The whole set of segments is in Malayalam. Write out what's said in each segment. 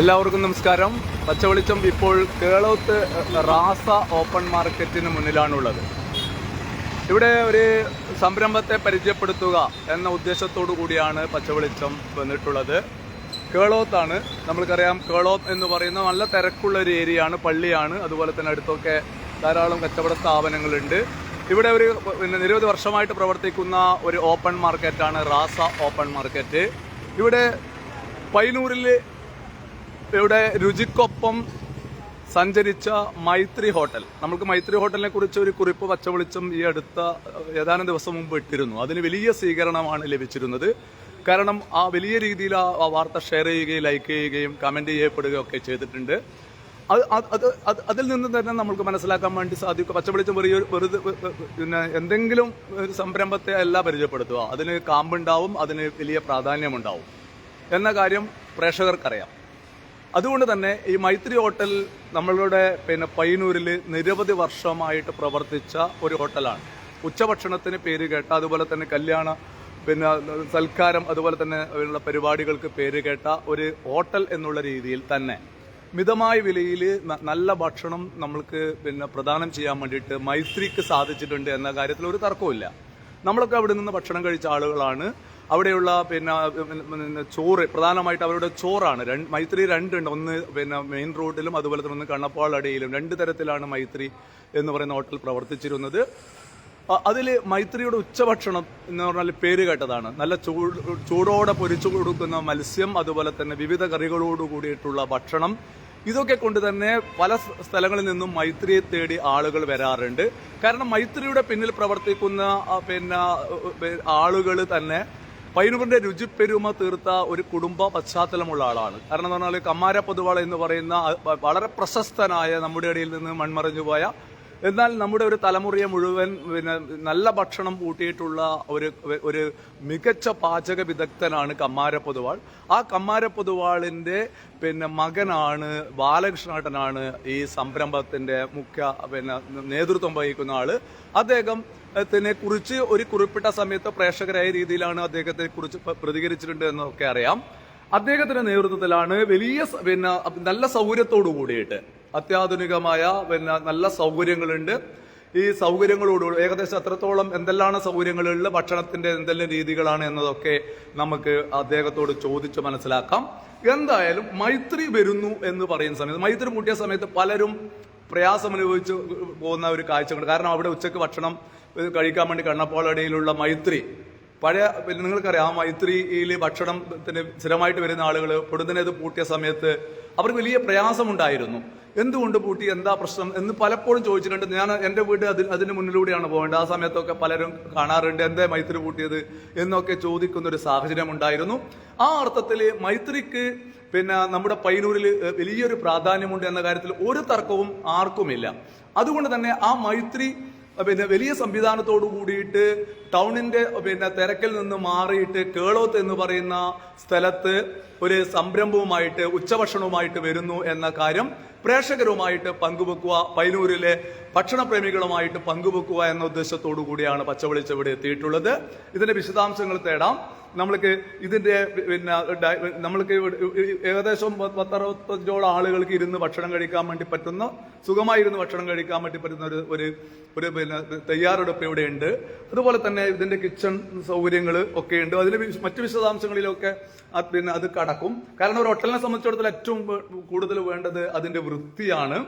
എല്ലാവർക്കും നമസ്കാരം. പച്ചവെളിച്ചം ഇപ്പോൾ കേളോത്ത് റാസ ഓപ്പൺ മാർക്കറ്റിന് മുന്നിലാണുള്ളത്. ഇവിടെ ഒരു സംരംഭത്തെ പരിചയപ്പെടുത്തുക എന്ന ഉദ്ദേശത്തോടു കൂടിയാണ് പച്ചവെളിച്ചം വന്നിട്ടുള്ളത്. കേളോത്താണ്. നമ്മൾക്കറിയാം കേളോത്ത് എന്ന് പറയുന്ന നല്ല തിരക്കുള്ള ഒരു ഏരിയയാണ് പള്ളിയാണ്. അതുപോലെ തന്നെ അടുത്തൊക്കെ ധാരാളം കച്ചവട സ്ഥാപനങ്ങളുണ്ട്. ഇവിടെ ഒരു പിന്നെ നിരവധി വർഷമായിട്ട് പ്രവർത്തിക്കുന്ന ഒരു ഓപ്പൺ മാർക്കറ്റാണ് റാസ ഓപ്പൺ മാർക്കറ്റ്. ഇവിടെ പൈനൂരിൽ ഇവിടെ രുചിക്കൊപ്പം സഞ്ചരിച്ച മൈത്രി ഹോട്ടൽ. നമ്മൾക്ക് മൈത്രി ഹോട്ടലിനെ കുറിച്ച് ഒരു കുറിപ്പ് പച്ചവെളിച്ചം ഈ അടുത്ത ഏതാനും ദിവസം മുമ്പ് ഇട്ടിരുന്നു. അതിന് വലിയ സ്വീകരണമാണ് ലഭിച്ചിരുന്നത്. കാരണം ആ വലിയ രീതിയിൽ ആ വാർത്ത ഷെയർ ചെയ്യുകയും ലൈക്ക് ചെയ്യുകയും കമന്റ് ചെയ്യപ്പെടുകയും ഒക്കെ ചെയ്തിട്ടുണ്ട്. അത് അത് അത് അത് അതിൽ നിന്ന് തന്നെ നമുക്ക് മനസ്സിലാക്കാൻ വേണ്ടി സാധിക്കും. പച്ചവെളിച്ചം വെറിയ വെറുതെ പിന്നെ എന്തെങ്കിലും ഒരു സംരംഭത്തെ അല്ല പരിചയപ്പെടുത്തുക. അതിന് കാമ്പുണ്ടാവും അതിന് വലിയ പ്രാധാന്യമുണ്ടാവും. എന്ന കാര്യം പ്രേക്ഷകർക്കറിയാം. അതുകൊണ്ട് തന്നെ ഈ മൈത്രി ഹോട്ടൽ നമ്മളുടെ പിന്നെ പയ്യന്നൂരിൽ നിരവധി വർഷമായിട്ട് പ്രവർത്തിച്ച ഒരു ഹോട്ടലാണ്. ഉച്ചഭക്ഷണത്തിന് പേര് കേട്ട അതുപോലെ തന്നെ കല്യാണ പിന്നെ സൽക്കാരം അതുപോലെ തന്നെ ഉള്ള പരിപാടികൾക്ക് പേര് കേട്ട ഒരു ഹോട്ടൽ എന്നുള്ള രീതിയിൽ തന്നെ മിതമായ വിലയിൽ നല്ല ഭക്ഷണം നമ്മൾക്ക് പിന്നെ പ്രദാനം ചെയ്യാൻ വേണ്ടിയിട്ട് മൈത്രിക്ക് സാധിച്ചിട്ടുണ്ട് എന്ന കാര്യത്തിൽ ഒരു തർക്കവുമില്ല. നമ്മളൊക്കെ അവിടെ നിന്ന് ഭക്ഷണം കഴിച്ച ആളുകളാണ്. അവിടെയുള്ള പിന്നെ ചോറ് പ്രധാനമായിട്ട് അവരുടെ ചോറാണ്. രണ്ട് മൈത്രി രണ്ടുണ്ട്. ഒന്ന് പിന്നെ മെയിൻ റോഡിലും അതുപോലെ തന്നെ ഒന്ന് കണ്ണപ്പാളടിയിലും രണ്ട് തരത്തിലാണ് മൈത്രി എന്ന് പറയുന്ന ഹോട്ടൽ പ്രവർത്തിച്ചിരുന്നത്. അതിൽ മൈത്രിയുടെ ഉച്ചഭക്ഷണം എന്ന് പറഞ്ഞാൽ പേര് കേട്ടതാണ്. നല്ല ചൂട് ചൂടോടെ പൊരിച്ചു കൊടുക്കുന്ന മത്സ്യം അതുപോലെ തന്നെ വിവിധ കറികളോട് കൂടിയിട്ടുള്ള ഭക്ഷണം. ഇതൊക്കെ കൊണ്ട് തന്നെ പല സ്ഥലങ്ങളിൽ നിന്നും മൈത്രിയെ തേടി ആളുകൾ വരാറുണ്ട്. കാരണം മൈത്രിയുടെ പിന്നിൽ പ്രവർത്തിക്കുന്ന പിന്നെ ആളുകൾ തന്നെ പൈനൂറിന്റെ രുചിപ്പെരുമ തീർത്ത ഒരു കുടുംബ പശ്ചാത്തലമുള്ള ആളാണ്. കാരണം എന്ന് പറഞ്ഞാൽ കമ്മാര പൊതുവാള എന്ന് പറയുന്ന വളരെ പ്രശസ്തനായ നമ്മുടെ ഇടയിൽ നിന്ന് മൺമറഞ്ഞു പോയ എന്നാൽ നമ്മുടെ ഒരു തലമുറയെ മുഴുവൻ പിന്നെ നല്ല ഭക്ഷണം കൂട്ടിയിട്ടുള്ള ഒരു ഒരു മികച്ച പാചക വിദഗ്ധനാണ് കമ്മാര പൊതുവാൾ. ആ കമ്മാര പൊതുവാളിന്റെ പിന്നെ മകനാണ് ബാലകൃഷ്ണേട്ടനാണ് ഈ സംരംഭത്തിന്റെ മുഖ്യ പിന്നെ നേതൃത്വം വഹിക്കുന്ന ആൾ. അദ്ദേഹം ത്തിനെ കുറിച്ച് ഒരു കുറിപ്പിട്ട സമയത്ത് പ്രേക്ഷകരായ രീതിയിലാണ് അദ്ദേഹത്തെ കുറിച്ച് പ്രതികരിച്ചിട്ടുണ്ട് എന്നൊക്കെ അറിയാം. അദ്ദേഹത്തിന്റെ നേതൃത്വത്തിലാണ് വലിയ പിന്നെ നല്ല സൗകര്യത്തോടു കൂടിയിട്ട് അത്യാധുനികമായ പിന്നെ നല്ല സൗകര്യങ്ങളുണ്ട്. ഈ സൗകര്യങ്ങളോട് ഏകദേശം എത്രത്തോളം എന്തെല്ലാം സൗകര്യങ്ങളുള്ള ഭക്ഷണത്തിന്റെ എന്തെല്ലാം രീതികളാണ് എന്നതൊക്കെ നമുക്ക് അദ്ദേഹത്തോട് ചോദിച്ച് മനസ്സിലാക്കാം. എന്തായാലും മൈത്രി വരുന്നു എന്ന് പറയുന്ന സമയത്ത് മൈത്രി മുട്ടിയ സമയത്ത് പലരും പ്രയാസം അനുഭവിച്ച് പോകുന്ന ഒരു കാഴ്ചകൾ. കാരണം അവിടെ ഉച്ചയ്ക്ക് ഭക്ഷണം കഴിക്കാൻ വേണ്ടി കണ്ണപ്പാളടിയിലുള്ള മൈത്രി പഴയ നിങ്ങൾക്കറിയാം ആ മൈത്രിയിൽ ഭക്ഷണത്തിന് സ്ഥിരമായിട്ട് വരുന്ന ആളുകൾ പൊടുന്നനെ ഇത് പൂട്ടിയ സമയത്ത് അവർക്ക് വലിയ പ്രയാസമുണ്ടായിരുന്നു. എന്തുകൊണ്ട് പൂട്ടി? എന്താ പ്രശ്നം? എന്ന് പലപ്പോഴും ചോദിച്ചിട്ടുണ്ട്. ഞാൻ എന്റെ വീട് അതിന് അതിന് മുന്നിലൂടെയാണ് പോകേണ്ടത്. ആ സമയത്തൊക്കെ പലരും കാണാറുണ്ട് എന്താ മൈത്രി പൂട്ടിയത്? എന്നൊക്കെ ചോദിക്കുന്ന ഒരു സാഹചര്യം ഉണ്ടായിരുന്നു ആ അർത്ഥത്തിൽ മൈത്രിക്ക് പിന്നെ നമ്മുടെ പൈനൂരിൽ വലിയൊരു പ്രാധാന്യമുണ്ട് എന്ന കാര്യത്തിൽ ഒരു തർക്കവും ആർക്കുമില്ല. അതുകൊണ്ട് തന്നെ ആ മൈത്രി പിന്നെ വലിയ സംവിധാനത്തോടു കൂടിയിട്ട് ടൗണിന്റെ പിന്നെ തിരക്കിൽ നിന്ന് മാറിയിട്ട് കേളോത്ത് എന്ന് പറയുന്ന സ്ഥലത്ത് ഒരു സംരംഭവുമായിട്ട് ഉച്ചഭക്ഷണവുമായിട്ട് വരുന്നു എന്ന കാര്യം പ്രേക്ഷകരുമായിട്ട് പങ്കുവെക്കുക പൈനൂരിലെ ഭക്ഷണപ്രേമികളുമായിട്ട് പങ്കുവെക്കുക എന്ന ഉദ്ദേശത്തോടു കൂടിയാണ് പച്ചവെളിച്ചവിടെ എത്തിയിട്ടുള്ളത്. ഇതിന്റെ വിശദാംശങ്ങൾ തേടാം. നമ്മൾക്ക് ഇതിന്റെ പിന്നെ നമ്മൾക്ക് ഏകദേശം പത്തറുപത്തഞ്ചോളം ആളുകൾക്ക് ഇരുന്ന് ഭക്ഷണം കഴിക്കാൻ വേണ്ടി പറ്റുന്ന സുഖമായിരുന്ന് ഭക്ഷണം കഴിക്കാൻ വേണ്ടി പറ്റുന്ന ഒരു ഒരു ഒരു പിന്നെ തയ്യാറെടുപ്പ് ഇവിടെ ഉണ്ട് അതുപോലെ തന്നെ ഇതിന്റെ കിച്ചൺ സൗകര്യങ്ങൾ ഒക്കെ ഉണ്ട് വിശ- മറ്റു വിശദാംശങ്ങളിലൊക്കെ പിന്നെ അത് കടക്കും. കാരണം ഒരു ഹോട്ടലിനെ സംബന്ധിച്ചിടത്തോളം ഏറ്റവും കൂടുതൽ വേണ്ടത് അതിന്റെ വൃത്തിയാണ്.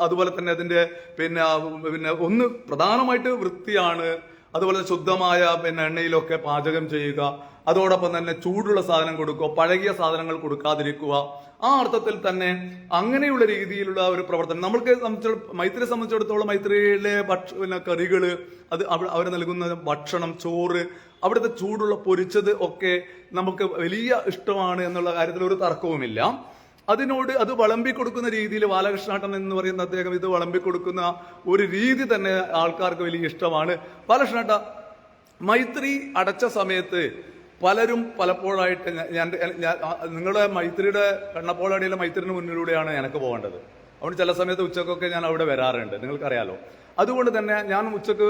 അതുപോലെ തന്നെ അതിന്റെ പിന്നെ പിന്നെ ഒന്ന് പ്രധാനമായിട്ട് വൃത്തിയാണ്. അതുപോലെ ശുദ്ധമായ പിന്നെ എണ്ണയിലൊക്കെ പാചകം ചെയ്യുക. അതോടൊപ്പം തന്നെ ചൂടുള്ള സാധനം കൊടുക്കുക പഴകിയ സാധനങ്ങൾ കൊടുക്കാതിരിക്കുക. ആ അർത്ഥത്തിൽ തന്നെ അങ്ങനെയുള്ള രീതിയിലുള്ള ഒരു പ്രവർത്തനം. നമ്മൾക്ക് സംബന്ധിച്ചിടത്തോളം മൈത്രിയെ സംബന്ധിച്ചിടത്തോളം മൈത്രിയിലെ പിന്നെ കറികൾ അത് അവർ നൽകുന്ന ഭക്ഷണം ചോറ് അവിടുത്തെ ചൂടുള്ള പൊരിച്ചത് ഒക്കെ നമുക്ക് വലിയ ഇഷ്ടമാണ് എന്നുള്ള കാര്യത്തിൽ ഒരു തർക്കവുമില്ല. അതിനോട് അത് വിളമ്പി കൊടുക്കുന്ന രീതിയിൽ ബാലകൃഷ്ണാട്ടൻ എന്ന് പറയുന്ന അദ്ദേഹം ഇത് വിളമ്പി കൊടുക്കുന്ന ഒരു രീതി തന്നെ ആൾക്കാർക്ക് വലിയ ഇഷ്ടമാണ്. ബാലകൃഷ്ണാട്ട മൈത്രി അടച്ച സമയത്ത് പലരും പലപ്പോഴായിട്ട് ഞാൻ- നിങ്ങളുടെ മൈത്രിയുടെ കണ്ണപ്പോളടിയിലെ മൈത്രിന് മുന്നിലൂടെയാണ് എനിക്ക് പോകേണ്ടത്. അതുകൊണ്ട് ചില സമയത്ത് ഉച്ചക്കൊക്കെ ഞാൻ അവിടെ വരാറുണ്ട്. നിങ്ങൾക്കറിയാലോ. അതുകൊണ്ട് തന്നെ ഞാൻ ഉച്ചയ്ക്ക്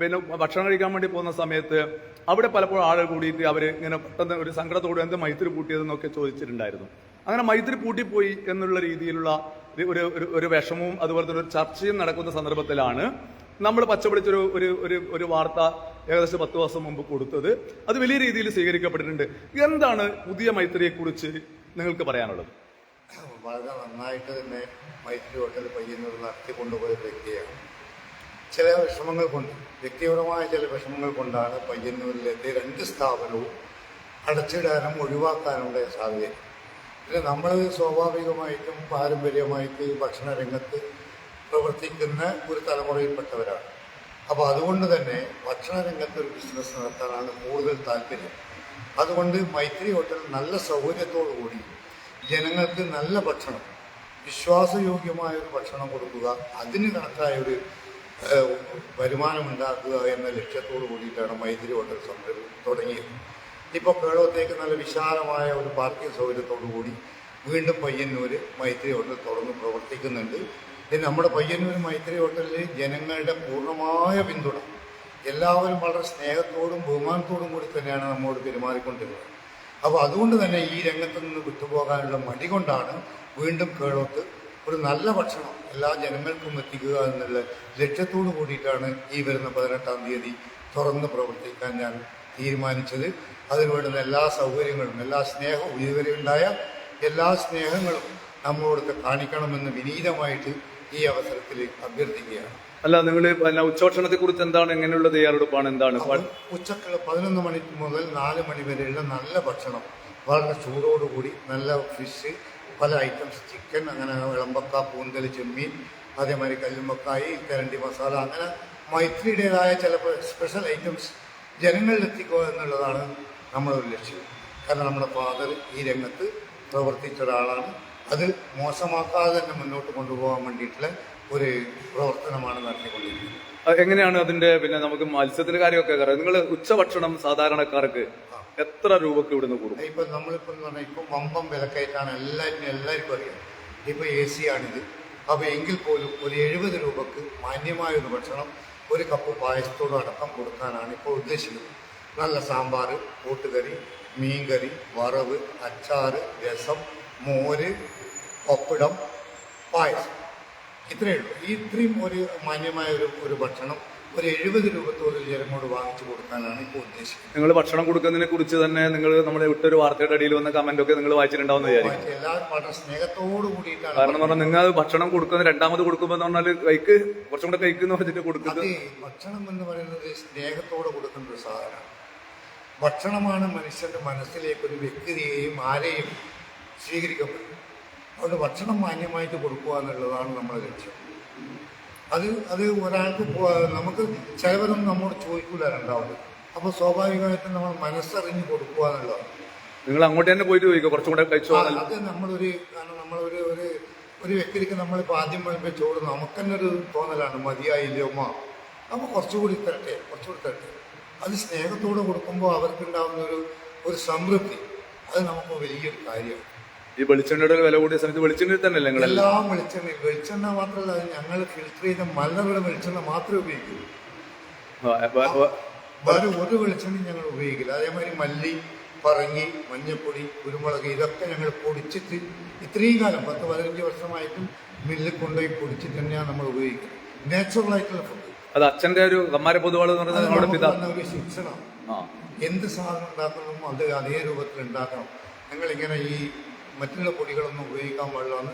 പിന്നെ ഭക്ഷണം കഴിക്കാൻ വേണ്ടി പോകുന്ന സമയത്ത് അവിടെ പലപ്പോഴും ആളുകൾ കൂടിയിട്ട് അവർ ഇങ്ങനെ പെട്ടെന്ന് ഒരു സങ്കടത്തോടെ എന്ത് മൈത്രി പൂട്ടിയതെന്നൊക്കെ ചോദിച്ചിട്ടുണ്ടായിരുന്നു. അങ്ങനെ മൈത്രി പൂട്ടിപ്പോയി എന്നുള്ള രീതിയിലുള്ള ഒരു- ഒരു വിഷമവും അതുപോലെ തന്നെ ഒരു ചർച്ചയും നടക്കുന്ന സന്ദർഭത്തിലാണ് നമ്മൾ പച്ചപിടിച്ചൊരു ഒരു ഒരു വാർത്ത ഏകദേശം പത്ത് മാസം മുമ്പ് കൊടുത്തത്. അത് വലിയ രീതിയിൽ സ്വീകരിക്കപ്പെട്ടിട്ടുണ്ട്. എന്താണ് പുതിയ മൈത്രിയെ കുറിച്ച് നിങ്ങൾക്ക് പറയാനുള്ളത്? വളരെ നന്നായിട്ട് തന്നെ മൈത്രി ഹോട്ടൽ പയ്യുന്നത് നടത്തി കൊണ്ടുപോയ വ്യക്തിയാണ്. ചില വിഷമങ്ങൾ കൊണ്ട് വ്യക്തിപരമായ ചില വിഷമങ്ങൾ കൊണ്ടാണ് പയ്യന്നൂരിലെത്തിയ രണ്ട് സ്ഥാപനവും അടച്ചിടാനും ഒഴിവാക്കാനുള്ള സാധ്യത. പിന്നെ നമ്മൾ സ്വാഭാവികമായിട്ടും പാരമ്പര്യമായിട്ട് ഭക്ഷണ രംഗത്ത് പ്രവർത്തിക്കുന്ന ഒരു തലമുറയിൽപ്പെട്ടവരാണ്. അപ്പോൾ അതുകൊണ്ട് തന്നെ ഭക്ഷണ രംഗത്ത് ഒരു ബിസിനസ് നടത്താനാണ് കൂടുതൽ താല്പര്യം. അതുകൊണ്ട് മൈത്രി ഹോട്ടൽ നല്ല സൗകര്യത്തോടു കൂടി ജനങ്ങൾക്ക് നല്ല ഭക്ഷണം വിശ്വാസയോഗ്യമായ ഒരു ഭക്ഷണം കൊടുക്കുക അതിന് കണക്കായ ഒരു വരുമാനമുണ്ടാക്കുക എന്ന ലക്ഷ്യത്തോടു കൂടിയിട്ടാണ് മൈത്രി ഹോട്ടൽ സംരംഭം തുടങ്ങിയത്. ഇപ്പോൾ കേളവത്തേക്ക് നല്ല വിശാലമായ ഒരു പാർക്കിംഗ് സൗകര്യത്തോടു കൂടി വീണ്ടും പയ്യന്നൂർ മൈത്രി ഹോട്ടൽ തുറന്ന് പ്രവർത്തിക്കുന്നുണ്ട്. ഇത് നമ്മുടെ പയ്യന്നൂർ മൈത്രി ഹോട്ടലിൽ ജനങ്ങളുടെ പൂർണമായ പിന്തുണ. എല്ലാവരും വളരെ സ്നേഹത്തോടും ബഹുമാനത്തോടും കൂടി തന്നെയാണ് നമ്മോട് പെരുമാറിക്കൊണ്ടിരുന്നത്. അപ്പോൾ അതുകൊണ്ട് തന്നെ ഈ രംഗത്ത് നിന്ന് വിട്ടുപോകാനുള്ള മടി കൊണ്ടാണ് വീണ്ടും കേളോത്ത് ഒരു നല്ല ഭക്ഷണം എല്ലാ ജനങ്ങൾക്കും എത്തിക്കുക എന്നുള്ള ലക്ഷ്യത്തോടു കൂടിയിട്ടാണ് ഈ വരുന്ന പതിനെട്ടാം തീയതി തുറന്ന് പ്രവർത്തിക്കാൻ ഞാൻ തീരുമാനിച്ചത്. അതിനുവേണ്ടുന്ന എല്ലാ സൗകര്യങ്ങളും എല്ലാ സ്നേഹവും ഇതുവരെ ഉണ്ടായ എല്ലാ സ്നേഹങ്ങളും നമ്മളോടൊക്കെ കാണിക്കണമെന്ന് വിനീതമായിട്ട് ഈ അവസരത്തിൽ അഭ്യർത്ഥിക്കുകയാണ്. അല്ല നിങ്ങൾ ഉച്ചഭക്ഷണത്തെ കുറിച്ച് എന്താണ് എങ്ങനെയുള്ള തയ്യാറെടുപ്പാണ് എന്താണ്? ഉച്ചയ്ക്ക് പതിനൊന്ന് മണി മുതൽ നാല് മണി വരെയുള്ള നല്ല ഭക്ഷണം. വളരെ ചൂടോടുകൂടി നല്ല ഫിഷ് പല ഐറ്റംസ് ചിക്കൻ അങ്ങനെ വിളമ്പക്ക പൂന്തൽ ചെമ്മീൻ അതേമാതിരി കല്ലുമ്മക്കായി കരണ്ടി മസാല അങ്ങനെ മൈത്രിയുടേതായ ചില സ്പെഷ്യൽ ഐറ്റംസ് ജനങ്ങളിൽ എത്തിക്കുക എന്നുള്ളതാണ് നമ്മളൊരു ലക്ഷ്യം. കാരണം നമ്മുടെ ഫാദർ ഈ രംഗത്ത് പ്രവർത്തിച്ച ഒരാളാണ്. അത് മോശമാക്കാതെ തന്നെ മുന്നോട്ട് കൊണ്ടുപോകാൻ വേണ്ടിയിട്ടുള്ള ഒരു പ്രവർത്തനമാണ് നടത്തിക്കൊണ്ടിരിക്കുന്നത്. എങ്ങനെയാണ് അതിന്റെ പിന്നെ നമുക്ക് മത്സ്യത്തിന്റെ കാര്യമൊക്കെ അറിയാം. നിങ്ങൾ ഉച്ചഭക്ഷണം സാധാരണക്കാർക്ക് എത്ര രൂപക്ക് ഇവിടുന്ന് കൂടും ഇപ്പൊ നമ്മളിപ്പോ പറഞ്ഞാൽ ഇപ്പൊ വമ്പം വിലക്കയറ്റാണ് എല്ലാവരും എല്ലാവർക്കും അറിയാം. ഇപ്പൊ എ സി ആണിത് അപ്പൊ എങ്കിൽ പോലും ഒരു എഴുപത് രൂപക്ക് മാന്യമായ ഒരു ഭക്ഷണം ഒരു കപ്പ് പായസത്തോടും അടക്കം കൊടുക്കാനാണ് ഇപ്പോൾ ഉദ്ദേശിക്കുന്നത്. നല്ല സാമ്പാർ കൂട്ടുകറി മീൻകറി വറവ് അച്ചാറ് രസം മോര് പപ്പടം പായസം. ഇത്രയേ ഉള്ളൂ. ഈ ഇത്രയും ഒരു മാന്യമായ ഒരു ഒരു ഭക്ഷണം ഒരു എഴുപത് രൂപ തോതിൽ ജനങ്ങളോട് വാങ്ങിച്ചു കൊടുക്കാനാണ് ഇപ്പോൾ ഉദ്ദേശിക്കുന്നത്. നിങ്ങൾ ഭക്ഷണം കൊടുക്കുന്നതിനെ കുറിച്ച് തന്നെ നിങ്ങൾ നമ്മുടെ വിട്ടൊരു വാർത്തയുടെ അടിയിൽ വന്ന കമന്റ് ഒക്കെ നിങ്ങൾ വായിച്ചിട്ടുണ്ടാവും എല്ലാവരും വളരെ സ്നേഹത്തോട് കൂടിയിട്ടാണ് കാരണം എന്ന് പറഞ്ഞാൽ നിങ്ങൾ ഭക്ഷണം കൊടുക്കുന്നത് രണ്ടാമത് കൊടുക്കുമ്പോൾ എന്ന് പറഞ്ഞാൽ കൈക്ക് കുറച്ചും കൂടെ കൈക്ക് പറഞ്ഞിട്ട് കൊടുക്കുന്നത് ഭക്ഷണം എന്ന് പറയുന്നത് സ്നേഹത്തോടെ കൊടുക്കുന്ന ഒരു സാധനമാണ്. ഭക്ഷണമാണ് മനുഷ്യന്റെ മനസ്സിലേക്ക് ഒരു വ്യക്തിയെയും ആരെയും സ്വീകരിക്കപ്പെടുന്നത് അതുകൊണ്ട് ഭക്ഷണം മാന്യമായിട്ട് കൊടുക്കുക എന്നുള്ളതാണ് നമ്മുടെ ലക്ഷ്യം. അത് അത് ഒരാൾക്ക് നമുക്ക് ചിലവരൊന്നും നമ്മോട് ചോദിക്കൂല രണ്ടാമത്. അപ്പോൾ സ്വാഭാവികമായിട്ടും നമ്മൾ മനസ്സറിഞ്ഞ് കൊടുക്കുക എന്നുള്ളതാണ്. നിങ്ങൾ അങ്ങോട്ട് തന്നെ പോയിട്ട് ചോദിക്കുക കുറച്ചും കൂടെ കഴിച്ചു അത് നമ്മളൊരു കാരണം നമ്മളൊരു ഒരു ഒരു വ്യക്തിക്ക് നമ്മളിപ്പോൾ ആദ്യം വരുമ്പോൾ ചോറ് നമുക്ക് തന്നെ ഒരു തോന്നലാണ് മതിയായില്ലേ ഉമ്മ അപ്പോൾ കുറച്ചുകൂടി തരട്ടെ കുറച്ചുകൂടി തരട്ടെ. അത് സ്നേഹത്തോടെ കൊടുക്കുമ്പോൾ അവർക്കുണ്ടാകുന്ന ഒരു ഒരു സംതൃപ്തി. അത് നമുക്ക് വലിയൊരു കാര്യമാണ്. ഈ വെളിച്ചെണ്ണയുടെ വില കൂടിയ സമയത്ത് വെളിച്ചെണ്ണയിൽ തന്നെ നിങ്ങൾ എല്ലാം വെളിച്ചെണ്ണ വെളിച്ചെണ്ണ മാത്രമല്ല ഞങ്ങൾ ഫിൽറ്റർ ചെയ്ത മലയുടെ വെളിച്ചെണ്ണ മാത്രമേ ഉപയോഗിക്കൂ. വേറെ ഒരു വെളിച്ചെണ്ണയും ഞങ്ങൾ ഉപയോഗിക്കില്ല. അതേമാതിരി മല്ലി പറങ്ങി മഞ്ഞപ്പൊടി കുരുമുളക് ഇതൊക്കെ ഞങ്ങൾ പൊടിച്ചിട്ട് ഇത്രയും കാലം പത്ത് പതിനഞ്ച് വർഷമായിട്ടും മില്ലിൽ കൊണ്ടുപോയി പൊടിച്ചിട്ട് തന്നെയാണ് നമ്മൾ ഉപയോഗിക്കുന്നത്. നാച്ചുറൽ ആയിട്ടുള്ള ഫുഡ് അത് അച്ഛന്റെ ഒരു കമ്മാര പൊതുവാൾ എന്ന് പറയുന്നത് ശിക്ഷണം. ഒരു എന്ത് സാധനം ഉണ്ടാക്കണം അത് അതേ രൂപത്തിൽ ഉണ്ടാക്കണം നിങ്ങളിങ്ങനെ ഈ മറ്റുള്ള പൊടികളൊന്നും ഉപയോഗിക്കാൻ പാടില്ലെന്ന്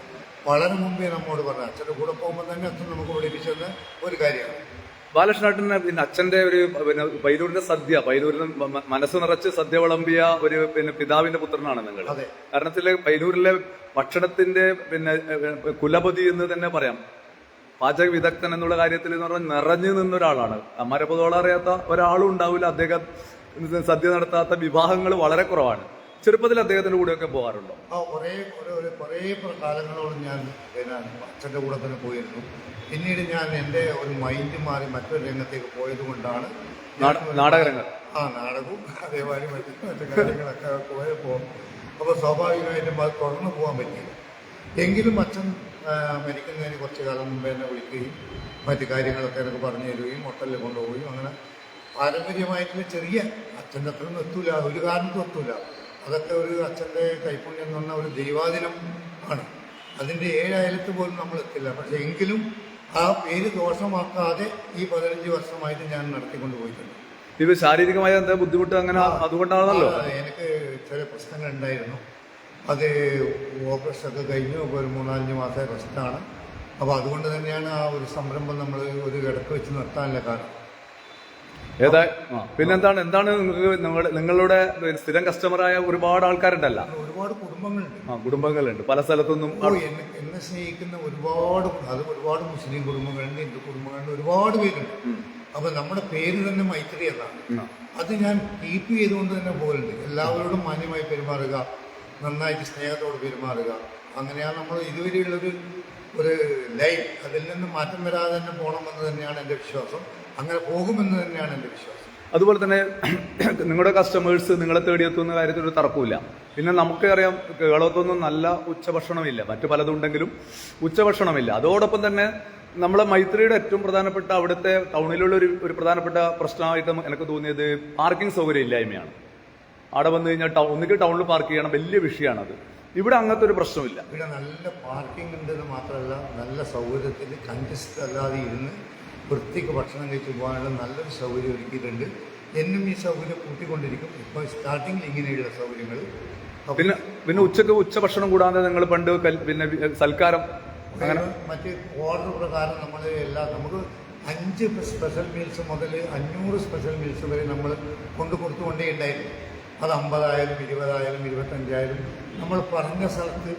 വളരെ മുമ്പേ നമ്മോട് പറഞ്ഞു. അച്ഛന്റെ കൂടെ പോകുമ്പോൾ തന്നെ അച്ഛൻ നമുക്ക് പഠിപ്പിച്ചെന്ന് ഒരു കാര്യമാണ്. ബാലകൃഷ്ണേട്ടന് പിന്നെ അച്ഛന്റെ ഒരു പിന്നെ പൈതൂരിന്റെ സദ്യ പൈതൂരിന് മനസ്സ് നിറച്ച് സദ്യ വിളമ്പിയ ഒരു പിന്നെ പിതാവിന്റെ പുത്രനാണ് നിങ്ങൾ. അതെ. പൈതൂരിലെ ഭക്ഷണത്തിന്റെ പിന്നെ കുലപതി എന്ന് തന്നെ പറയാം. പാചക വിദഗ്ധൻ എന്നുള്ള കാര്യത്തിൽ എന്ന് പറഞ്ഞാൽ നിറഞ്ഞു നിന്ന ഒരാളാണ് അമ്മാരപ്പതോളം അറിയാത്ത ഒരാളും ഉണ്ടാവില്ല. അദ്ദേഹം സദ്യ നടത്താത്ത വിവാഹങ്ങൾ വളരെ കുറവാണ്. ചെറുപ്പത്തിൽ അദ്ദേഹത്തിന്റെ കൂടെയൊക്കെ പോകാറുണ്ടോ? ആ കുറേ ഒരു കുറേ കാലങ്ങളോളം ഞാൻ അച്ഛന്റെ അച്ഛന്റെ കൂടെ തന്നെ പോയിരുന്നു. പിന്നീട് ഞാൻ എന്റെ ഒരു മൈൻഡ് മാറി മറ്റൊരു രംഗത്തേക്ക് പോയത് കൊണ്ടാണ് നാട- നാടകരംഗം. ആ നാടകവും അതേമാതിരി മറ്റു മറ്റു കാര്യങ്ങളൊക്കെ പോയപ്പോൾ അപ്പോൾ സ്വാഭാവികമായിട്ടും അത് തുടർന്ന് പോകാൻ പറ്റിയില്ല. എങ്കിലും അച്ഛൻ മരിക്കുന്നതിന് കുറച്ച് കാലം മുമ്പ് എന്നെ വിളിക്കുകയും മറ്റു കാര്യങ്ങളൊക്കെ എനിക്ക് പറഞ്ഞു തരികയും ഹോട്ടലിൽ കൊണ്ടുപോവുകയും അങ്ങനെ പാരമ്പര്യമായിട്ടുള്ള ചെറിയ അച്ഛന്റെ അത്രയൊന്നും എത്തൂല ഒരു കാരണത്തും എത്തൂല അതൊക്കെ ഒരു അച്ഛന്റെ കൈപ്പുണ്യം എന്ന് പറഞ്ഞാൽ ഒരു ദൈവാദിനം ആണ്. അതിന്റെ ഏഴ് പോലും നമ്മൾ എത്തില്ല. പക്ഷേ എങ്കിലും ആ പേര് ദോഷമാക്കാതെ ഈ പതിനഞ്ച് വർഷമായിട്ട് ഞാൻ നടത്തിക്കൊണ്ട് പോയിട്ടുണ്ട്. ഇത് ശാരീരികമായ എന്താ ബുദ്ധിമുട്ട് അങ്ങനെ അതുകൊണ്ടാണല്ലോ? എനിക്ക് ചില പ്രശ്നങ്ങൾ ഉണ്ടായിരുന്നു. അത് ഓപ്പറേഷൻ ഒക്കെ കഴിഞ്ഞു. ഇപ്പോൾ ഒരു മൂന്നാലഞ്ച് മാസത്തെ റെസ്റ്റാണ് അപ്പോൾ അതുകൊണ്ട് തന്നെയാണ് ആ ഒരു സംരംഭം നമ്മൾ ഒരു കിടക്ക് വെച്ച് നിർത്താനുള്ള കാരണം. ഏതാ? പിന്നെന്താണ്? എന്താണ് നിങ്ങൾക്ക് നിങ്ങളുടെ നിങ്ങളുടെ സ്ഥിരം കസ്റ്റമറായ ഒരുപാട് ആൾക്കാരുണ്ടല്ല? ഒരുപാട് കുടുംബങ്ങളുണ്ട്. ആ കുടുംബങ്ങളുണ്ട്. പല സ്ഥലത്തുനിന്നും എന്നെ സ്നേഹിക്കുന്ന ഒരുപാട് അത് ഒരുപാട് മുസ്ലിം കുടുംബങ്ങളുണ്ട് ഹിന്ദു കുടുംബങ്ങളുണ്ട് ഒരുപാട് പേരുണ്ട്. അപ്പൊ നമ്മുടെ പേര് തന്നെ മൈത്രി എന്നാണ്. അത് ഞാൻ കീപ്പ് ചെയ്തുകൊണ്ട് തന്നെ പോലുണ്ട് എല്ലാവരോടും മാന്യമായി പെരുമാറുക നന്നായിട്ട് സ്നേഹത്തോട് പെരുമാറുക. അങ്ങനെയാണ് നമ്മൾ ഇതുവരെയുള്ളൊരു ഒരു ലൈഫ്. അതിൽ നിന്ന് മാറ്റം വരാതെ തന്നെ പോകണമെന്ന് തന്നെയാണ് എന്റെ വിശ്വാസം. അങ്ങനെ പോകുമെന്ന് തന്നെയാണ് എന്റെ വിശ്വാസം. അതുപോലെ തന്നെ നിങ്ങളുടെ കസ്റ്റമേഴ്സ് നിങ്ങളെ തേടിയെത്തുന്ന കാര്യത്തിൽ ഒരു തർക്കമില്ല പിന്നെ നമുക്കറിയാം കേളത്തൊന്നും നല്ല ഉച്ചഭക്ഷണമില്ല. മറ്റു പലതും ഉണ്ടെങ്കിലും ഉച്ചഭക്ഷണമില്ല. അതോടൊപ്പം തന്നെ നമ്മളെ മൈത്രിയുടെ ഏറ്റവും പ്രധാനപ്പെട്ട അവിടുത്തെ ടൗണിലുള്ള ഒരു ഒരു പ്രധാനപ്പെട്ട പ്രശ്നമായിട്ട് എനിക്ക് തോന്നിയത് പാർക്കിംഗ് സൗകര്യം ഇല്ലായ്മയാണ്. അവിടെ വന്നു കഴിഞ്ഞാൽ ടൗ ഒന്നുകിൽ ടൗണിൽ പാർക്ക് ചെയ്യണം വലിയ വിഷയമാണത് ഇവിടെ അങ്ങനത്തെ ഒരു പ്രശ്നമില്ല. ഇവിടെ നല്ല പാർക്കിംഗ് ഉണ്ടെന്ന് മാത്രമല്ല നല്ല സൗകര്യത്തിൽ കഞ്ചസ്റ്റ് അല്ലാതെ ഇരുന്ന് വൃത്തിക്ക് ഭക്ഷണം കഴിച്ച് പോകാനുള്ള നല്ലൊരു സൗകര്യം ഒരുക്കിയിട്ടുണ്ട്. എന്നും ഈ സൗകര്യം കൂട്ടിക്കൊണ്ടിരിക്കും. ഇപ്പോൾ സ്റ്റാർട്ടിങ്ങിൽ ഇങ്ങനെയുള്ള സൗകര്യങ്ങൾ പിന്നെ പിന്നെ ഉച്ചയ്ക്ക് ഉച്ച ഭക്ഷണം കൂടാതെ നിങ്ങൾ പണ്ട് പിന്നെ സൽക്കാരം അങ്ങനെ മറ്റ് ഓർഡർ പ്രകാരം നമ്മൾ എല്ലാ നമുക്ക് അഞ്ച് സ്പെഷ്യൽ മീൽസ് മുതൽ അഞ്ഞൂറ് സ്പെഷ്യൽ മീൽസ് വരെ നമ്മൾ കൊണ്ടു കൊടുത്തുകൊണ്ടേ ഉണ്ടായിരുന്നു. അത് അമ്പതായാലും ഇരുപതായാലും ഇരുപത്തഞ്ചായാലും നമ്മൾ പറഞ്ഞ സ്ഥലത്ത്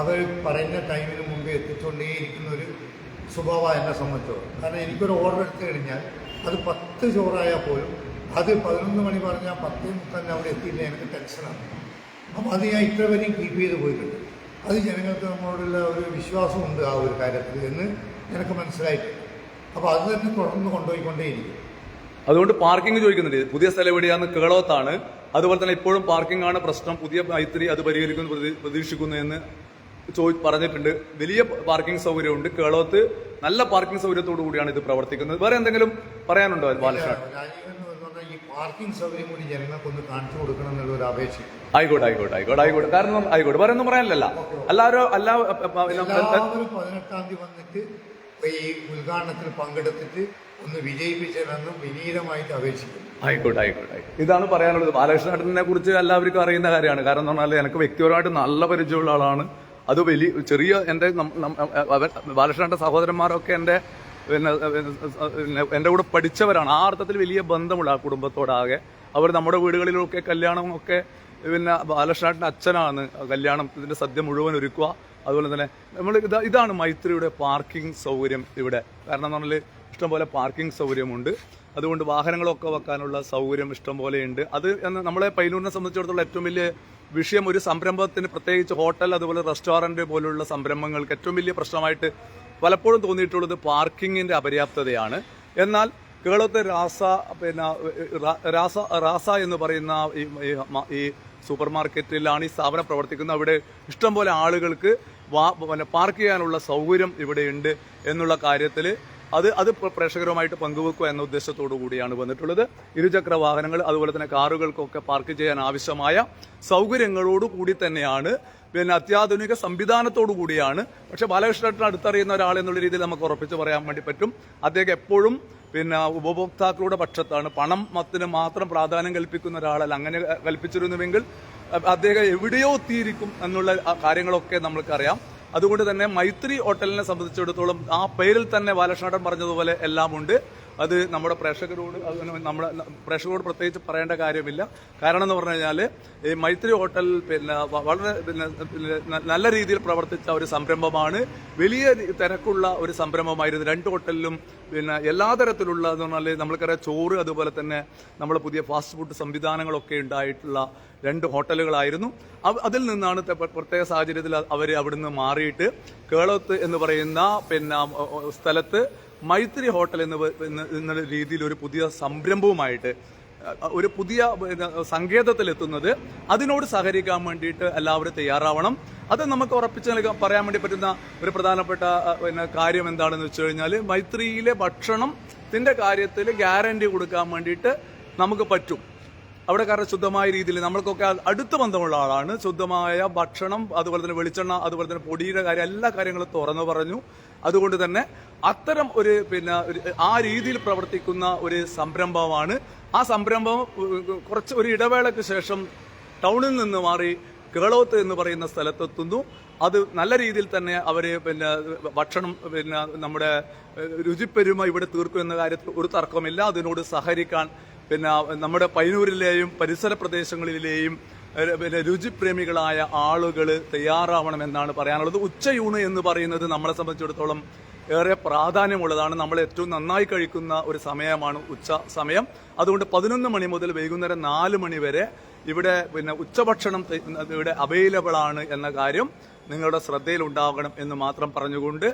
അവർ പറഞ്ഞ ടൈമിന് മുമ്പ് എത്തിച്ചുകൊണ്ടേയിരിക്കുന്ന ഒരു സ്വഭാവം എന്നെ സംബന്ധിച്ചോളം കാരണം എനിക്കൊരു ഓർഡർ എടുത്തു കഴിഞ്ഞാൽ അത് പത്ത് ചോറായാൽ പോലും അത് പതിനൊന്ന് മണി പറഞ്ഞാൽ പത്തേ മുക്കാലിന് അവിടെ എത്തിയില്ല എനിക്ക് ടെൻഷനാണ് അപ്പം അത് ഞാൻ ഇത്ര വരെയും കീപ്പ് ചെയ്ത് പോയിട്ടുണ്ട്. അത് ജനങ്ങൾക്ക് നമ്മളോടുള്ള ഒരു വിശ്വാസമുണ്ട് ആ ഒരു കാര്യത്തിൽ എന്ന് എനിക്ക് മനസ്സിലായിട്ടുണ്ട്. അപ്പോൾ അത് തന്നെ തുടർന്ന് കൊണ്ടുപോയിക്കൊണ്ടേയിരിക്കും. അതുകൊണ്ട് പാർക്കിംഗ് ചോദിക്കുന്നുണ്ട്. പുതിയ സ്ഥലം എവിടെയാന്ന് കേളോത്താണ്. അതുപോലെ തന്നെ ഇപ്പോഴും പാർക്കിംഗ് ആണ് പ്രശ്നം. പുതിയ മൈത്രി അത് പരിഹരിക്കുന്നു പ്രതീക്ഷിക്കുന്നു എന്ന് ചോദി പറഞ്ഞിട്ടുണ്ട്. വലിയ പാർക്കിംഗ് സൗകര്യമുണ്ട്. കേളോത്ത് നല്ല പാർക്കിംഗ് സൗകര്യത്തോടു കൂടിയാണ് ഇത് പ്രവർത്തിക്കുന്നത്. വേറെ എന്തെങ്കിലും പറയാനുണ്ടോ ബാലകൃഷ്ണൻ? പാർക്കിംഗ് സൗകര്യം കൂടി ജനങ്ങൾക്കൊന്ന് കാണിച്ചു കൊടുക്കണം എന്നുള്ള ഒരു അപേക്ഷ ആയിക്കോട്ടെ ആയിക്കോട്ടെ ആയിക്കോട്ടെ ആയിക്കോട്ടെ. കാരണം ആയിക്കോട്ടെ. വേറെ ഒന്നും പറയാനില്ലല്ലോ. എല്ലാവരും എല്ലാ പതിനെട്ടാം തീയതി വന്നിട്ട് ഈ ഉദ്ഘാടനത്തിൽ പങ്കെടുത്തിട്ട് ഒന്ന് വിജയിപ്പിച്ചതെന്നും വിനീതമായിട്ട് അപേക്ഷിക്കുന്നു. ആയിക്കോട്ടെ ആയിക്കോട്ടെ ആയിക്കോട്ടെ. ഇതാണ് പറയാനുള്ളത്. ബാലകൃഷ്ണനെ കുറിച്ച് എല്ലാവർക്കും അറിയുന്ന കാര്യമാണ്. കാരണം എന്ന് പറഞ്ഞാൽ എനിക്ക് വ്യക്തിപരമായിട്ട് നല്ല പരിചയമുള്ള ആളാണ്. അത് വലിയ ചെറിയ എന്റെ അവൻ ബാലകൃഷ്ണന്റെ സഹോദരന്മാരൊക്കെ എന്റെ പിന്നെ എന്റെ കൂടെ പഠിച്ചവരാണ്. ആ അർത്ഥത്തിൽ വലിയ ബന്ധമുള്ള ആ കുടുംബത്തോടാകെ. അവർ നമ്മുടെ വീടുകളിലൊക്കെ കല്യാണമൊക്കെ പിന്നെ ബാലകൃഷ്ണന്റെ അച്ഛനാണ്. കല്യാണം ഇതിന്റെ സദ്യ മുഴുവൻ ഒരുക്കുക. അതുപോലെ തന്നെ നമ്മൾ ഇതാ ഇതാണ് മൈത്രിയുടെ പാർക്കിംഗ് സൗകര്യം ഇവിടെ. കാരണം നമ്മൾ ഇഷ്ടംപോലെ പാർക്കിംഗ് സൗകര്യമുണ്ട്. അതുകൊണ്ട് വാഹനങ്ങളൊക്കെ വെക്കാനുള്ള സൗകര്യം ഇഷ്ടംപോലെ ഉണ്ട്. അത് നമ്മളെ പൈനൂരിനെ സംബന്ധിച്ചിടത്തോളം ഏറ്റവും വലിയ വിഷയം ഒരു സംരംഭത്തിന് പ്രത്യേകിച്ച് ഹോട്ടൽ അതുപോലെ റെസ്റ്റോറന്റ് പോലുള്ള സംരംഭങ്ങൾക്ക് ഏറ്റവും വലിയ പ്രശ്നമായിട്ട് പലപ്പോഴും തോന്നിയിട്ടുള്ളത് പാർക്കിങ്ങിന്റെ അപര്യാപ്തതയാണ്. എന്നാൽ കേരളത്തെ രാസ പിന്നെ രാസ റാസ എന്ന് പറയുന്ന ഈ സൂപ്പർ മാർക്കറ്റിലാണ് ഈ സ്ഥാപനം പ്രവർത്തിക്കുന്നത്. അവിടെ ഇഷ്ടംപോലെ ആളുകൾക്ക് വാ പാർക്ക് ചെയ്യാനുള്ള സൗകര്യം ഇവിടെയുണ്ട് എന്നുള്ള കാര്യത്തിൽ അത് അത് പ്ര- പ്രേക്ഷകരുമായിട്ട് പങ്കുവെക്കുക എന്ന ഉദ്ദേശത്തോടു കൂടിയാണ് വന്നിട്ടുള്ളത്. ഇരുചക്ര വാഹനങ്ങൾ അതുപോലെ തന്നെ കാറുകൾക്കൊക്കെ പാർക്ക് ചെയ്യാൻ ആവശ്യമായ സൗകര്യങ്ങളോട് കൂടി തന്നെയാണ്. പിന്നെ അത്യാധുനിക സംവിധാനത്തോടു കൂടിയാണ്. പക്ഷെ ബാലകൃഷ്ണ അടുത്തറിയുന്ന ഒരാൾ എന്നുള്ള രീതിയിൽ നമുക്ക് ഉറപ്പിച്ച് പറയാൻ വേണ്ടി പറ്റും. അദ്ദേഹം എപ്പോഴും പിന്നെ ഉപഭോക്താക്കളുടെ പക്ഷത്താണ്. പണം മത്തിന് മാത്രം പ്രാധാന്യം കൽപ്പിക്കുന്ന ഒരാളല്ല. അങ്ങനെ കൽപ്പിച്ചിരുന്നുവെങ്കിൽ അദ്ദേഹം എവിടെയോ എത്തിയിരിക്കും എന്നുള്ള കാര്യങ്ങളൊക്കെ നമ്മൾക്കറിയാം. അതുകൊണ്ട് തന്നെ മൈത്രി ഹോട്ടലിനെ സംബന്ധിച്ചിടത്തോളം ആ പേരിൽ തന്നെ ബാലകൃഷ്ണൻ പറഞ്ഞതുപോലെ എല്ലാം ഉണ്ട് അത് നമ്മുടെ പ്രേക്ഷകരോട് നമ്മുടെ പ്രേക്ഷകരോട് പ്രത്യേകിച്ച് പറയേണ്ട കാര്യമില്ല. കാരണം എന്ന് പറഞ്ഞു കഴിഞ്ഞാൽ ഈ മൈത്രി ഹോട്ടൽ പിന്നെ വളരെ പിന്നെ നല്ല രീതിയിൽ പ്രവർത്തിച്ച ഒരു സംരംഭമാണ്. വലിയ തിരക്കുള്ള ഒരു സംരംഭമായിരുന്നു. രണ്ട് ഹോട്ടലിലും പിന്നെ എല്ലാ തരത്തിലുള്ള എന്ന് പറഞ്ഞാൽ നമ്മൾക്കറിയാം ചോറ് അതുപോലെ തന്നെ നമ്മുടെ പുതിയ ഫാസ്റ്റ് ഫുഡ് സംവിധാനങ്ങളൊക്കെ ഉണ്ടായിട്ടുള്ള രണ്ട് ഹോട്ടലുകളായിരുന്നു. അതിൽ നിന്നാണ് പ്രത്യേക സാഹചര്യത്തിൽ അവർ അവിടുന്ന് മാറിയിട്ട് കേളത്ത് എന്ന് പറയുന്ന പിന്നെ സ്ഥലത്ത് മൈത്രി ഹോട്ടൽ എന്ന് എന്ന രീതിയിൽ ഒരു പുതിയ സംരംഭവുമായിട്ട് ഒരു പുതിയ സങ്കേതത്തിലെത്തുന്നത് അതിനോട് സഹകരിക്കാൻ വേണ്ടിയിട്ട് എല്ലാവരും തയ്യാറാവണം. അത് നമുക്ക് ഉറപ്പിച്ച് നൽകാൻ പറയാൻ വേണ്ടി പറ്റുന്ന ഒരു പ്രധാനപ്പെട്ട പിന്നെ കാര്യം എന്താണെന്ന് വെച്ച് കഴിഞ്ഞാൽ മൈത്രിയിലെ ഭക്ഷണത്തിന്റെ കാര്യത്തിൽ ഗ്യാരണ്ടി കൊടുക്കാൻ വേണ്ടിയിട്ട് നമുക്ക് പറ്റും. അവിടെക്കാരുടെ ശുദ്ധമായ രീതിയിൽ നമ്മൾക്കൊക്കെ അടുത്ത് ബന്ധമുള്ള ആളാണ്. ശുദ്ധമായ ഭക്ഷണം അതുപോലെ തന്നെ വെളിച്ചെണ്ണ അതുപോലെ തന്നെ പൊടിയുടെ കാര്യം എല്ലാ കാര്യങ്ങളും തുറന്നു പറഞ്ഞു. അതുകൊണ്ട് തന്നെ അത്തരം ഒരു പിന്നെ ആ രീതിയിൽ പ്രവർത്തിക്കുന്ന ഒരു സംരംഭമാണ്. ആ സംരംഭം കുറച്ച് ഒരു ഇടവേളയ്ക്ക് ശേഷം ടൗണിൽ നിന്ന് മാറി കേളോത്ത് എന്ന് പറയുന്ന സ്ഥലത്തെത്തുന്നു. അത് നല്ല രീതിയിൽ തന്നെ അവർ പിന്നെ ഭക്ഷണം പിന്നെ നമ്മുടെ രുചിപ്പെരുമ ഇവിടെ തീർക്കും എന്ന കാര്യത്തിൽ ഒരു തർക്കമില്ല. അതിനോട് സഹകരിക്കാൻ പിന്നെ നമ്മുടെ പയ്യന്നൂരിലെയും പരിസര പ്രദേശങ്ങളിലെയും പിന്നെ രുചിപ്രേമികളായ ആളുകൾ തയ്യാറാവണമെന്നാണ് പറയാനുള്ളത്. ഉച്ചയൂണ് എന്ന് പറയുന്നത് നമ്മളെ സംബന്ധിച്ചിടത്തോളം ഏറെ പ്രാധാന്യമുള്ളതാണ്. നമ്മൾ ഏറ്റവും നന്നായി കഴിക്കുന്ന ഒരു സമയമാണ് ഉച്ച സമയം. അതുകൊണ്ട് പതിനൊന്ന് മണി മുതൽ വൈകുന്നേരം നാല് മണി വരെ ഇവിടെ പിന്നെ ഉച്ചഭക്ഷണം ഇവിടെ അവൈലബിൾ ആണ് എന്ന കാര്യം. നിങ്ങളുടെ ശ്രദ്ധയിലുണ്ടാകണം എന്ന് മാത്രം പറഞ്ഞുകൊണ്ട്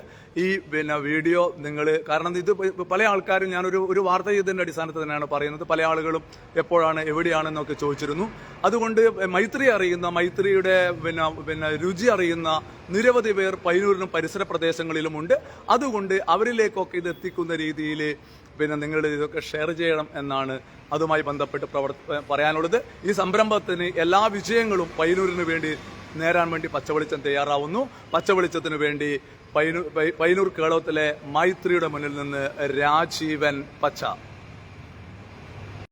ഈ പിന്നെ വീഡിയോ നിങ്ങൾ കാരണം ഇത് പല ആൾക്കാരും ഞാനൊരു ഒരു വാർത്ത ചെയ്തതിന്റെ അടിസ്ഥാനത്തിൽ തന്നെയാണ് പറയുന്നത്. പല ആളുകളും എപ്പോഴാണ് എവിടെയാണെന്നൊക്കെ ചോദിച്ചിരുന്നു. അതുകൊണ്ട് മൈത്രി അറിയുന്ന മൈത്രിയുടെ പിന്നെ പിന്നെ രുചി അറിയുന്ന നിരവധി പേർ പൈനൂരിനും പരിസര പ്രദേശങ്ങളിലുമുണ്ട്. അതുകൊണ്ട് അവരിലേക്കൊക്കെ ഇത് എത്തിക്കുന്ന രീതിയിൽ പിന്നെ നിങ്ങൾ ഇതൊക്കെ ഷെയർ ചെയ്യണം എന്നാണ് അതുമായി ബന്ധപ്പെട്ട് പ്രവർത്തി പറയാനുള്ളത്. ഈ സംരംഭത്തിന് എല്ലാ വിജയങ്ങളും പൈനൂരിന് വേണ്ടി നേരാൻ വേണ്ടി പച്ചവെളിച്ചം തയ്യാറാവുന്നു. പച്ചവെളിച്ചത്തിന് വേണ്ടി പൈനൂർ കേളവത്തിലെ മൈത്രിയുടെ മുന്നിൽ നിന്ന് രാജീവൻ പച്ച.